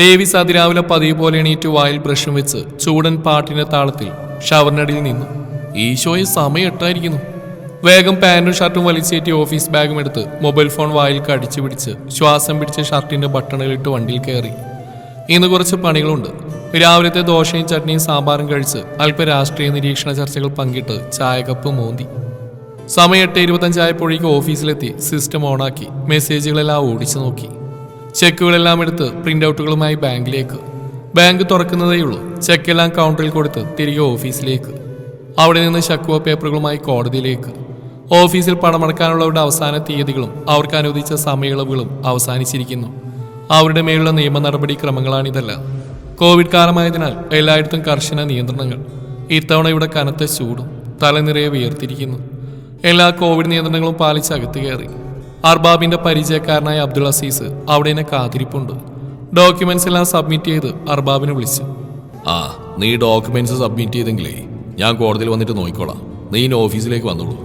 Davis അതിരാവിലെ പതിവ് പോലെ എണീറ്റ് വായിൽ ബ്രഷും വെച്ച് ചൂടൻ പാട്ടിന്റെ താളത്തിൽ ഷവറിനടിയിൽ നിന്നു. ഈശോയെ സമയം എട്ടായിരിക്കുന്നു. വേഗം പാന്റും ഷർട്ടും വലിച്ചേറ്റി ഓഫീസ് ബാഗും എടുത്ത് മൊബൈൽ ഫോൺ വായിൽ കടിച്ചു പിടിച്ച് ശ്വാസം പിടിച്ച ഷർട്ടിന്റെ ബട്ടണുകളിട്ട് വണ്ടിയിൽ കയറി. ഇന്ന് കുറച്ച് പണികളുണ്ട്. രാവിലത്തെ ദോശയും ചട്നിയും സാമ്പാറും കഴിച്ച് അല്പ രാഷ്ട്രീയ നിരീക്ഷണ ചർച്ചകൾ പങ്കിട്ട് ചായക്കപ്പ് മോന്തി. സമയം എട്ട് ഇരുപത്തഞ്ചായപ്പോഴേക്ക് ഓഫീസിലെത്തി സിസ്റ്റം ഓണാക്കി. മെസ്സേജുകളെല്ലാം ഓടിച്ചു നോക്കി. ചെക്കുകളെല്ലാം എടുത്ത് പ്രിന്റ് ഔട്ടുകളുമായി ബാങ്കിലേക്ക്. ബാങ്ക് തുറക്കുന്നതേയുള്ളൂ. ചെക്കെല്ലാം കൗണ്ടറിൽ കൊടുത്ത് തിരികെ ഓഫീസിലേക്ക്. അവിടെ നിന്ന് ശക്കുവ പേപ്പറുകളുമായി കോടതിയിലേക്ക്. ഓഫീസിൽ പണമടക്കാനുള്ളവരുടെ അവസാന തീയതികളും അവർക്ക് അനുവദിച്ച സമയളവുകളും അവസാനിച്ചിരിക്കുന്നു. അവരുടെ മേലുള്ള നിയമ നടപടിക്രമങ്ങളാണിതെല്ലാം. കോവിഡ് കാലമായതിനാൽ എല്ലായിടത്തും കർശന നിയന്ത്രണങ്ങൾ. ഇത്തവണ ഇവിടെ കനത്ത ചൂടും തലനിറയെ വിയർത്തിരിക്കുന്നു. എല്ലാ കോവിഡ് നിയന്ത്രണങ്ങളും പാലിച്ച് അകത്ത് കയറി. അർബാബിന്റെ പരിചയക്കാരനായ അബ്ദുൾ അസീസ് അവിടെ എന്നെ കാത്തിരിപ്പുണ്ട്. ഡോക്യുമെന്റ്സ് എല്ലാം സബ്മിറ്റ് ചെയ്ത് അർബാബിനെ വിളിച്ചു. ആ നീ ഡോക്യുമെന്റ്സ് സബ്മിറ്റ് ചെയ്തെങ്കിലേ ഞാൻ കോടതിയിൽ വന്നിട്ട് നോക്കിക്കോളാം. നീ ഇനി ഓഫീസിലേക്ക് വന്നോളൂ.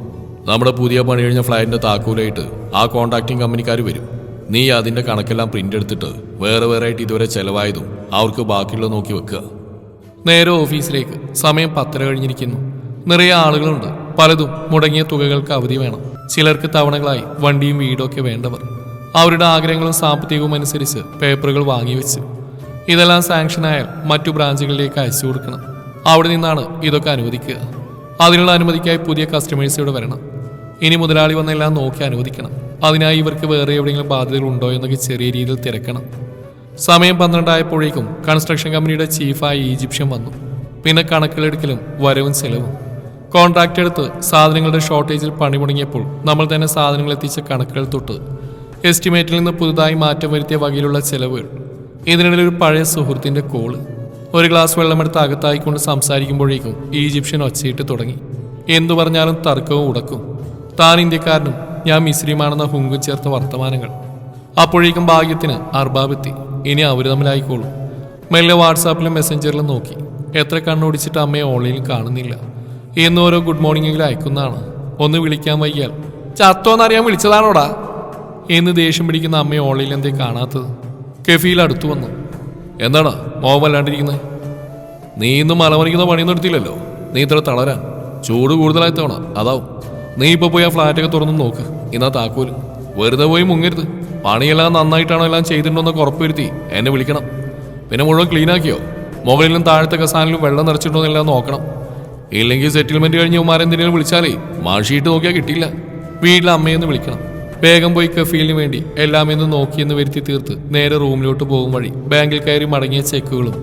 നമ്മുടെ പുതിയ പണി കഴിഞ്ഞ ഫ്ലാറ്റിന്റെ താക്കോലായിട്ട് ആ കോൺട്രാക്ടിങ് കമ്പനിക്കാർ വരും. നീ അതിന്റെ കണക്കെല്ലാം പ്രിന്റ് എടുത്തിട്ട് വേറെ വേറെ ആയിട്ട് ഇതുവരെ ചെലവായതും അവർക്ക് ബാക്കിയുള്ള നോക്കി വെക്കുക. നേരെ ഓഫീസിലേക്ക് സമയം പത്തര കഴിഞ്ഞിരിക്കുന്നു. നിറയെ ആളുകളുണ്ട്. പലതും മുടങ്ങിയ തുകകൾക്ക് അവധി വേണം. ചിലർക്ക് തവണകളായി വണ്ടിയും വീടും ഒക്കെ വേണ്ടവർ. അവരുടെ ആഗ്രഹങ്ങളും സാമ്പത്തികവും അനുസരിച്ച് പേപ്പറുകൾ വാങ്ങിവെച്ച് ഇതെല്ലാം സാങ്ഷൻ ആയാൽ മറ്റു ബ്രാഞ്ചുകളിലേക്ക് അയച്ചു കൊടുക്കണം. അവിടെ നിന്നാണ് ഇതൊക്കെ അനുവദിക്കുക. അതിനുള്ള അനുമതിക്കായി പുതിയ കസ്റ്റമേഴ്സ് ഇവിടെ വരണം. ഇനി മുതലാളി വന്നെല്ലാം നോക്കി അനുവദിക്കണം. അതിനായി ഇവർക്ക് വേറെ എവിടെയെങ്കിലും ബാധ്യതകൾ ഉണ്ടോ എന്നൊക്കെ ചെറിയ രീതിയിൽ തിരക്കണം. സമയം പന്ത്രണ്ടായപ്പോഴേക്കും കൺസ്ട്രക്ഷൻ കമ്പനിയുടെ ചീഫായ ഈജിപ്ഷ്യൻ വന്നു. പിന്നെ കണക്കിലെടുക്കലും വരവും ചെലവും. കോൺട്രാക്ട് എടുത്ത് സാധനങ്ങളുടെ ഷോർട്ടേജിൽ പണി മുടങ്ങിയപ്പോൾ നമ്മൾ തന്നെ സാധനങ്ങൾ എത്തിച്ച കണക്കുകൾ തൊട്ട് എസ്റ്റിമേറ്റിൽ നിന്ന് പുതുതായി മാറ്റം വരുത്തിയ വകയിലുള്ള ചെലവുകൾ. ഇതിനിടയിൽ ഒരു പഴയ സുഹൃത്തിന്റെ കോൾ. ഒരു ഗ്ലാസ് വെള്ളമെടുത്ത് അകത്തായിക്കൊണ്ട് സംസാരിക്കുമ്പോഴേക്കും ഈജിപ്ഷ്യൻ ഒച്ചയിട്ട് തുടങ്ങി. എന്തു പറഞ്ഞാലും തർക്കവും ഉടക്കും. താൻ ഇന്ത്യക്കാരനും ഞാൻ മിശ്രിയുമാണെന്ന ഹുങ്കും ചേർത്ത വർത്തമാനങ്ങൾ. അപ്പോഴേക്കും ഭാഗ്യത്തിന് അർബാബെത്തി ഇനി അവർ തമ്മിലായിക്കോളും. മെല്ലെ വാട്സാപ്പിലും മെസ്സഞ്ചറിലും നോക്കി. എത്ര കണ്ണോടിച്ചിട്ട് അമ്മയെ ഓൺലൈനിൽ കാണുന്നില്ല. എന്ന് ഓരോ ഗുഡ് മോർണിംഗിൽ അയക്കുന്നതാണ്. ഒന്ന് വിളിക്കാൻ വയ്യാൽ ചത്തോന്നറിയാൻ വിളിച്ചതാണോടാ? എന്ന് ദേഷ്യം പിടിക്കുന്ന അമ്മയെ ഓൺലൈനിൽ എന്തേ കാണാത്തത്. കെഫീൽ അടുത്തു വന്നു. എന്താണ്? മോഹം വല്ലാണ്ടിരിക്കുന്നത് നീ ഇന്ന് മലമറിക്കുന്ന പണിയൊന്നും എടുത്തില്ലല്ലോ. നീ ഇത്ര തളരാൻ. ചൂട് കൂടുതലായി തവണ. അതാവും. നീ ഇപ്പോൾ പോയി ആ ഫ്ലാറ്റൊക്കെ തുറന്ന് നോക്ക്. ഇന്നാ താക്കോൽ. വെറുതെ പോയി മുങ്ങരുത്. പണിയെല്ലാം നന്നായിട്ടാണോ എല്ലാം ചെയ്തിട്ടുണ്ടോന്നൊക്കെ ഉറപ്പുവരുത്തി എന്നെ വിളിക്കണം. പിന്നെ മുഴുവൻ ക്ലീനാക്കിയോ മുകളിലും താഴത്തെ കസാനിലും വെള്ളം നിറച്ചിട്ടുണ്ടോ എന്നെല്ലാം നോക്കണം. ഇല്ലെങ്കിൽ സെറ്റിൽമെന്റ് കഴിഞ്ഞ് ഉമാരെന്തിനേലും വിളിച്ചാലേ? മാഷിയിട്ട് നോക്കിയാൽ കിട്ടിയില്ല. വീട്ടിലെ അമ്മയെന്ന് വിളിക്കണം. വേഗം പോയി കഫീലിന് വേണ്ടി എല്ലാം എന്ന് നോക്കിയെന്ന് വരുത്തി തീർത്ത് നേരെ റൂമിലോട്ട് പോകും വഴി ബാങ്കിൽ കയറി മടങ്ങിയ ചെക്കുകളും.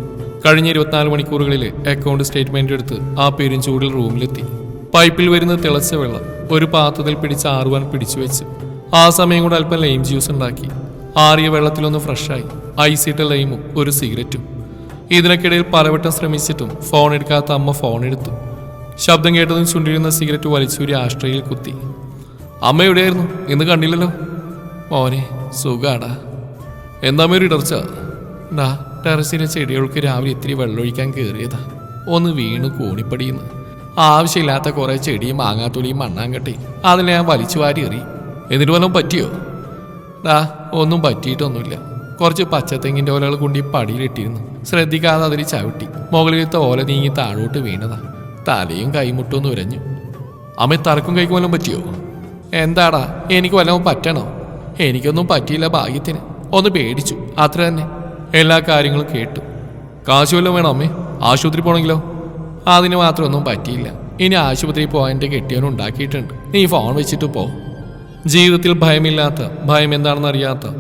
കഴിഞ്ഞ ഇരുപത്തിനാല് മണിക്കൂറുകളിൽ അക്കൗണ്ട് സ്റ്റേറ്റ്മെന്റ് എടുത്ത് ആ പേരും ചൂടിൽ റൂമിലെത്തി. പൈപ്പിൽ വരുന്ന തിളച്ച വെള്ളം ഒരു പാത്രത്തിൽ പിടിച്ച് ആറുവാൻ പിടിച്ചു വെച്ച്. ആ സമയം കൂടെ അല്പം ലൈം ജ്യൂസ് ഉണ്ടാക്കി. ആറിയ വെള്ളത്തിലൊന്ന് ഫ്രഷായി ഐസിട്ട ലൈമും ഒരു സിഗരറ്റും ഇതിനൊക്കിടയിൽ പലവട്ടം ശ്രമിച്ചിട്ടും ഫോൺ എടുക്കാത്ത അമ്മ ഫോൺ എടുത്തു. ശബ്ദം കേട്ടതും ചുണ്ടിരുന്ന സിഗരറ്റ് വലിച്ചൂരി ആശ്രയിൽ കുത്തി. അമ്മ എവിടെയായിരുന്നു? ഇന്ന് കണ്ടില്ലല്ലോ. മോനെ സുഖാടാ. എന്താ ഒരു ഇടർച്ച? ഡാ ടെറസിലെ ചെടികൾക്ക് രാവിലെ ഇത്തിരി വെള്ളമൊഴിക്കാൻ കയറിയതാ ഒന്ന് വീണ് കൂണിപ്പടിയുന്നു. ആവശ്യമില്ലാത്ത കുറെ ചെടിയും മാങ്ങാത്തൊലിയും മണ്ണാങ്കട്ടി അതിനെ ഞാൻ വലിച്ചു വാരി എറി. എന്നിട്ട് വല്ലതും പറ്റിയോ? ഡാ ഒന്നും പറ്റിയിട്ടൊന്നുമില്ല. കുറച്ച് പച്ചത്തെങ്ങിന്റെ ഓലകൾ കൊണ്ടി പടിയിലിട്ടിരുന്നു. ശ്രദ്ധിക്കാതെ അതിൽ ചവിട്ടി. മുകളിലത്തെ ഓല നീങ്ങി താഴോട്ട് വീണതാ. തലയും കൈമുട്ടൊന്ന് ഉരഞ്ഞു. അമ്മ തറക്കും കൈക്ക് വല്ലതും പറ്റിയോ? എന്താടാ എനിക്ക് വല്ലതും പറ്റണോ? എനിക്കൊന്നും പറ്റിയില്ല ഭാഗ്യത്തിന്. ഒന്ന് പേടിച്ചു അത്ര തന്നെ. എല്ലാ കാര്യങ്ങളും കേട്ടു. കാശ് വല്ലതും വേണോ അമ്മേ? ആശുപത്രി പോണെങ്കിലോ? അതിന് മാത്രമൊന്നും പറ്റിയില്ല. ഇനി ആശുപത്രി പോകാൻ എന്റെ കെട്ടിയവൻ ഉണ്ടാക്കിയിട്ടുണ്ട്. നീ ഫോൺ വെച്ചിട്ട് പോ. ജീവിതത്തിൽ ഭയമില്ലാത്ത ഭയം എന്താണെന്ന് അറിയാത്ത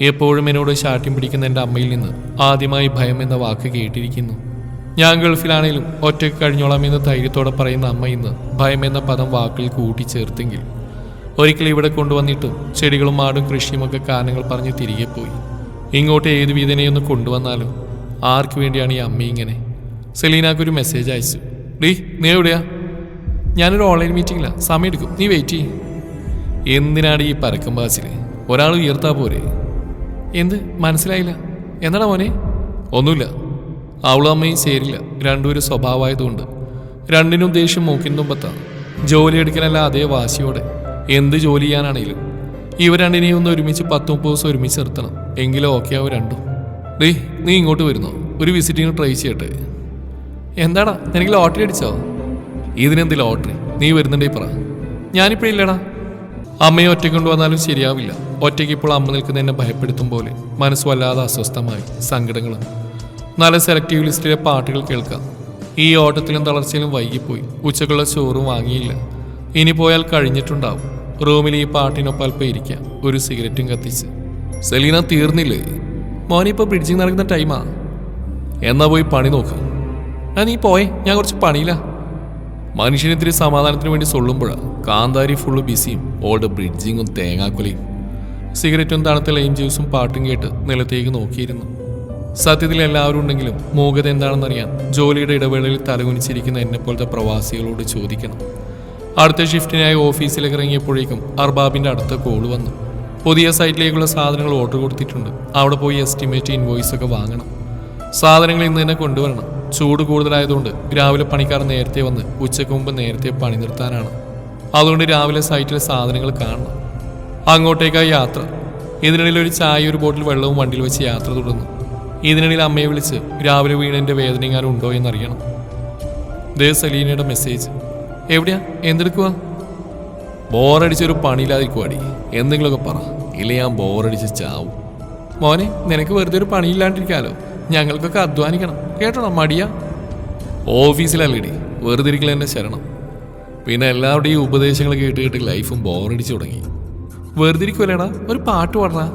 എപ്പോഴും എന്നോട് ശാഠ്യം പിടിക്കുന്ന എന്റെ അമ്മയിൽ നിന്ന് ആദ്യമായി ഭയം എന്ന വാക്ക് കേട്ടിരിക്കുന്നു. ഞാൻ ഗൾഫിലാണെങ്കിലും ഒറ്റയ്ക്ക് കഴിഞ്ഞോളാം എന്ന് ധൈര്യത്തോടെ പറയുന്ന അമ്മ ഇന്ന് ഭയം എന്ന പദം വാക്കിൽ കൂട്ടിച്ചേർത്തെങ്കിൽ ഒരിക്കൽ ഇവിടെ കൊണ്ടുവന്നിട്ടും ചെടികളും ആടും കൃഷിയുമൊക്കെ കാരണങ്ങൾ പറഞ്ഞ് തിരികെ പോയി. ഇങ്ങോട്ട് ഏത് വീതനെയൊന്ന് കൊണ്ടുവന്നാലും ആർക്ക് വേണ്ടിയാണ് ഈ അമ്മ ഇങ്ങനെ? സെലീനാക്കൊരു മെസ്സേജ് അയച്ചു. ഡീ നീ എവിടെയാ? ഞാനൊരു ഓൺലൈൻ മീറ്റിംഗില്ല സമയം എടുക്കും നീ വെയിറ്റ് ചെയ്യും. എന്തിനാണ് ഈ പരക്കം ബാസിൽ ഒരാൾ ഉയർത്താ പോരെ. എന്ത്? മനസ്സിലായില്ല. എന്താണ് മോനെ? ഒന്നുമില്ല. അവളും അമ്മയും ചേരില്ല. രണ്ടുപേരും സ്വഭാവമായതുകൊണ്ട്. രണ്ടിനും ദേഷ്യം മൂക്കിൻ തുമ്പത്താണ് ജോലി എടുക്കാനല്ല അതേ വാശിയോടെ. എന്ത് ജോലി ചെയ്യാനാണെങ്കിലും ഇവ രണ്ടിനെയും ഒന്ന് ഒരുമിച്ച് പത്ത് മുപ്പത് ദിവസം ഒരുമിച്ച് നിർത്തണം. എങ്കിലും ഓക്കെ ആവും രണ്ടും. ഡേ നീ ഇങ്ങോട്ട് വരുന്നോ? ഒരു വിസിറ്റിംഗ് ട്രൈ ചെയ്യട്ടെ. എന്താടാ നിനക്ക് ലോട്ടറി അടിച്ചോ? ഇതിനെന്ത് ലോട്ടറി നീ വരുന്നുണ്ടേ പറ. ഞാനിപ്പോ ഇല്ലടാ. അമ്മയെ ഒറ്റയ്ക്ക് കൊണ്ടുവന്നാലും ശരിയാവില്ല. ഒറ്റയ്ക്ക് ഇപ്പോൾ അമ്മ നിൽക്കുന്ന നിൽക്കുന്നതിനെ ഭയപ്പെടുത്തും പോലെ മനസ്സ് വല്ലാതെ അസ്വസ്ഥമായി. സങ്കടങ്ങളും നല്ല സെലക്റ്റീവ് ലിസ്റ്റിലെ പാട്ടുകൾ കേൾക്കാം. ഈ ഓട്ടത്തിലും തളർച്ചയിലും വൈകിപ്പോയി. ഉച്ചക്കുള്ള ചോറും വാങ്ങിയില്ല. ഇനി പോയാൽ കഴിഞ്ഞിട്ടുണ്ടാവും. റൂമിൽ ഈ പാട്ടിനൊപ്പം അല്പം ഇരിക്കാം. ഒരു സിഗരറ്റും കത്തിച്ച്. സെലീന തീർന്നില്ലേ? മോനിപ്പോൾ ബ്രിഡ്ജിങ് നടക്കുന്ന ടൈമാ എന്നാ പോയി പണി നോക്കാം. ഞാൻ നീ പോയേ. ഞാൻ കുറച്ച് പണിയില്ല മനുഷ്യനിത്തിരി സമാധാനത്തിന് വേണ്ടി സൊള്ളുമ്പോഴാണ് കാന്താരി ഫുള്ള് ബിസിയും ഓൾഡ് ബ്രിഡ്ജിങ്ങും തേങ്ങാക്കൊലയും. സിഗരറ്റും തണുത്ത ലൈം ജ്യൂസും പാട്ടും കേട്ട് നിലത്തേക്ക് നോക്കിയിരുന്നു. സത്യത്തിൽ എല്ലാവരും ഉണ്ടെങ്കിലും മൂകത എന്താണെന്നറിയാൻ ജോലിയുടെ ഇടവേളയിൽ തലകുനിച്ചിരിക്കുന്ന എന്നെപ്പോലത്തെ പ്രവാസികളോട് ചോദിക്കണം. അടുത്ത ഷിഫ്റ്റിനായി ഓഫീസിലേക്ക് ഇറങ്ങിയപ്പോഴേക്കും അർബാബിന്റെ അടുത്ത കോൾ വന്നു. പുതിയ സൈറ്റിലേക്കുള്ള സാധനങ്ങൾ ഓർഡർ കൊടുത്തിട്ടുണ്ട്. അവിടെ പോയി എസ്റ്റിമേറ്റ് ഇൻവോയ്സ് ഒക്കെ വാങ്ങണം. സാധനങ്ങൾ ഇന്ന് തന്നെ കൊണ്ടുവരണം. ചൂട് കൂടുതലായതുകൊണ്ട് രാവിലെ പണിക്കാർ നേരത്തെ വന്ന് ഉച്ചയ്ക്ക് മുമ്പ് നേരത്തെ പണി നിർത്താനാണ്. അതുകൊണ്ട് രാവിലെ സൈറ്റിലെ സാധനങ്ങൾ കാണണം. അങ്ങോട്ടേക്കായി യാത്ര. ഇതിനിടയിൽ ഒരു ചായ ഒരു ബോട്ടിൽ വെള്ളവും വണ്ടിയിൽ വെച്ച് യാത്ര തുടർന്നു. ഇതിനിടയിൽ അമ്മയെ വിളിച്ച് രാവിലെ വീണിന്റെ വേദനയെങ്ങാനും ഉണ്ടോ എന്നറിയണം. ദേ സലീനയുടെ മെസ്സേജ് എവിടെയാ? എന്തെടുക്കുക ബോറടിച്ചൊരു പണിയില്ലാതിരിക്കുവാടി. എന്തെങ്കിലുമൊക്കെ പറ. ഇല്ല ഞാൻ ബോറടിച്ച് ചാവും. മോനെ നിനക്ക് വെറുതെ ഒരു പണിയില്ലാണ്ടിരിക്കാലോ. ഞങ്ങൾക്കൊക്കെ അധ്വാനിക്കണം. കേട്ടോണോ മടിയാ? ഓഫീസിലല്ലേടി. വെറുതെ ഇരിക്കൽ എന്നെ ശരണം. പിന്നെ എല്ലാവരുടെയും ഉപദേശങ്ങൾ കേട്ട് കേട്ട് ലൈഫും ബോറടിച്ച് തുടങ്ങി. വെറുതെ ഇരിക്കുമല്ലേടാ ഒരു പാട്ട് പാടണ.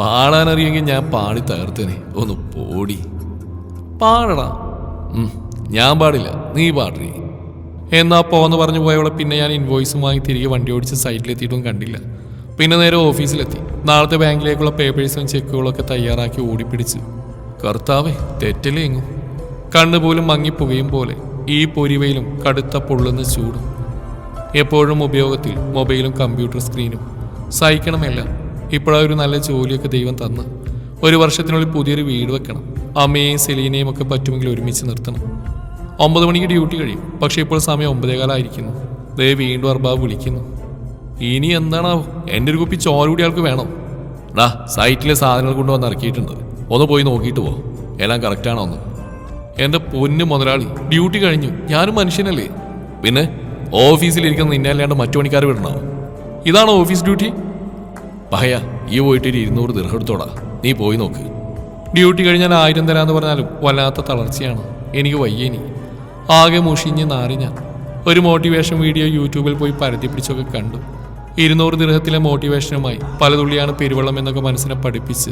പാടാൻ അറിയുമെങ്കിൽ ഞാൻ പാടി തകർത്തേനെ. ഒന്ന് പോടി. പാടടാ. ഞാൻ പാടില്ല. നീ പാടി എന്നാ പോന്ന് പറഞ്ഞു പോയവളെ പിന്നെ ഞാൻ ഇൻവോയ്സും വാങ്ങി തിരികെ വണ്ടി ഓടിച്ച് സൈറ്റിലെത്തിയിട്ടും കണ്ടില്ല. പിന്നെ നേരെ ഓഫീസിലെത്തി നാളത്തെ ബാങ്കിലേക്കുള്ള പേപ്പേഴ്സും ചെക്കുകളൊക്കെ തയ്യാറാക്കി ഓടിപ്പിടിച്ച്. കർത്താവേ തെറ്റല്ലേ എങ്ങും കണ്ണുപോലും മങ്ങിപ്പുകയും പോലെ. ഈ പൊരിവയിലും കടുത്ത പൊള്ളുന്ന ചൂടും. എപ്പോഴും ഉപയോഗത്തിൽ മൊബൈലും കമ്പ്യൂട്ടർ സ്ക്രീനും സഹിക്കണമെല്ലാം ഇപ്പോഴാ ഒരു നല്ല ജോലിയൊക്കെ ദൈവം തന്ന്. ഒരു വർഷത്തിനുള്ളിൽ പുതിയൊരു വീട് വെക്കണം. അമ്മയെയും സെലീനയും ഒക്കെ പറ്റുമെങ്കിൽ ഒരുമിച്ച് നിർത്തണം. ഒമ്പത് മണിക്ക് ഡ്യൂട്ടി കഴിയും. പക്ഷേ ഇപ്പോൾ സമയം ഒമ്പതേകാലായിരിക്കുന്നു ദേ വീണ്ടും അർബാബ് വിളിക്കുന്നു. ഇനി എന്താണാവോ? എന്റെ ഒരു കുപ്പി ചോര കൂടി ആൾക്ക് വേണം. ഡാ സൈറ്റിലെ സാധനങ്ങൾ കൊണ്ടുവന്ന് ഇറക്കിയിട്ടുണ്ട്. ഒന്ന് പോയി നോക്കിയിട്ട് പോ. എല്ലാം കറക്റ്റാണോ ഒന്ന് എന്റെ പൊന്നു മുതലാളി ഡ്യൂട്ടി കഴിഞ്ഞു. ഞാനും മനുഷ്യനല്ലേ. പിന്നെ ഓഫീസിലിരിക്കുന്ന നിന്നെ അല്ലാണ്ട് മറ്റു പണിക്കാർ വിടണോ? ഇതാണോ ഓഫീസ് ഡ്യൂട്ടി? പഹയ ഈ പോയിട്ട് ഒരു ഇരുന്നൂറ് ദീർഘടുത്തോടാ നീ പോയി നോക്ക്. ഡ്യൂട്ടി കഴിഞ്ഞാൽ ആയിരം തരാന്ന് പറഞ്ഞാലും വല്ലാത്ത തളർച്ചയാണ്. എനിക്ക് വയ്യേനി ആകെ മുഷിഞ്ഞ് നാറി ഞാൻ. ഒരു മോട്ടിവേഷൻ വീഡിയോ യൂട്യൂബിൽ പോയി പരതി പിടിച്ചൊക്കെ കണ്ടു. ഇരുന്നൂറ് ദീർഘത്തിലെ മോട്ടിവേഷനുമായി പലതുള്ളിയാണ് പെരുവെള്ളം എന്നൊക്കെ മനസ്സിനെ പഠിപ്പിച്ച്.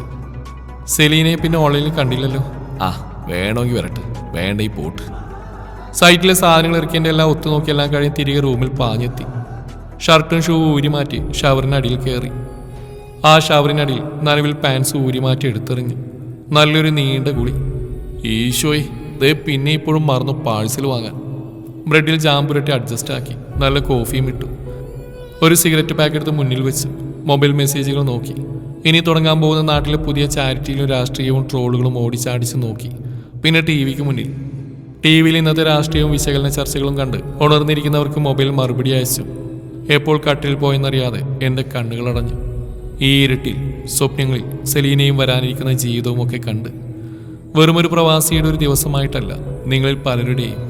സെലീനയെ പിന്നെ ഓൺലൈനിൽ കണ്ടില്ലല്ലോ. ആ വേണമെങ്കിൽ വരട്ടെ. വേണ്ട ഈ പോട്ട്. സൈറ്റിലെ സാധനങ്ങൾ ഇറക്കിയതിന്റെ എല്ലാം ഒത്തുനോക്കിയെല്ലാം കഴിഞ്ഞ് തിരികെ റൂമിൽ പാഞ്ഞെത്തി. ഷർട്ടും ഷൂ ഊരി മാറ്റി ഷവറിനടിയിൽ കയറി ആ ഷവറിനടിയിൽ നനവിൽ പാൻസ് ഊരി മാറ്റി എടുത്തെറിഞ്ഞു. നല്ലൊരു നീണ്ട കുളി ഈശോയ് ദേ പിന്നെ ഇപ്പോഴും മറന്നു പാഴ്സൽ വാങ്ങാൻ. ബ്രെഡിൽ ജാമ്പുരട്ടി അഡ്ജസ്റ്റ് ആക്കി. നല്ല കോഫിയും ഇട്ടു. ഒരു സിഗരറ്റ് പാക്കറ്റ് മുന്നിൽ വെച്ച് മൊബൈൽ മെസ്സേജുകൾ നോക്കി. ഇനി തുടങ്ങാൻ പോകുന്ന നാട്ടിലെ പുതിയ ചാരിറ്റിയിലും രാഷ്ട്രീയവും ട്രോളുകളും ഓടിച്ചാടിച്ച് നോക്കി. പിന്നെ ടി വിക്ക് മുന്നിൽ. ടി വിയിൽ ഇന്നത്തെ രാഷ്ട്രീയവും വിശകലന ചർച്ചകളും കണ്ട് ഉണർന്നിരിക്കുന്നവർക്ക് മൊബൈൽ മറുപടി അയച്ചു. എപ്പോൾ കട്ടിൽ പോയെന്നറിയാതെ എന്റെ കണ്ണുകളടഞ്ഞു ഈ ഇരുട്ടിൽ സ്വപ്നങ്ങളിൽ സെലീനയും വരാനിരിക്കുന്ന ജീവിതവും ഒക്കെ കണ്ട്. വെറുമൊരു പ്രവാസിയുടെ ഒരു ദിവസമായിട്ടല്ല നിങ്ങളിൽ പലരുടെയും.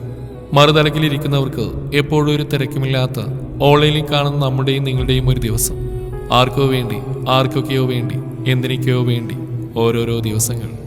മറുതലക്കിലിരിക്കുന്നവർക്ക് എപ്പോഴും ഒരു തിരക്കുമില്ലാത്ത ഓൺലൈനിൽ കാണുന്ന നമ്മുടെയും നിങ്ങളുടെയും ഒരു ദിവസം. ആർക്കോ വേണ്ടി ആർക്കൊക്കെയോ വേണ്ടി എന്തിനൊക്കെയോ വേണ്ടി ഓരോരോ ദിവസങ്ങൾ.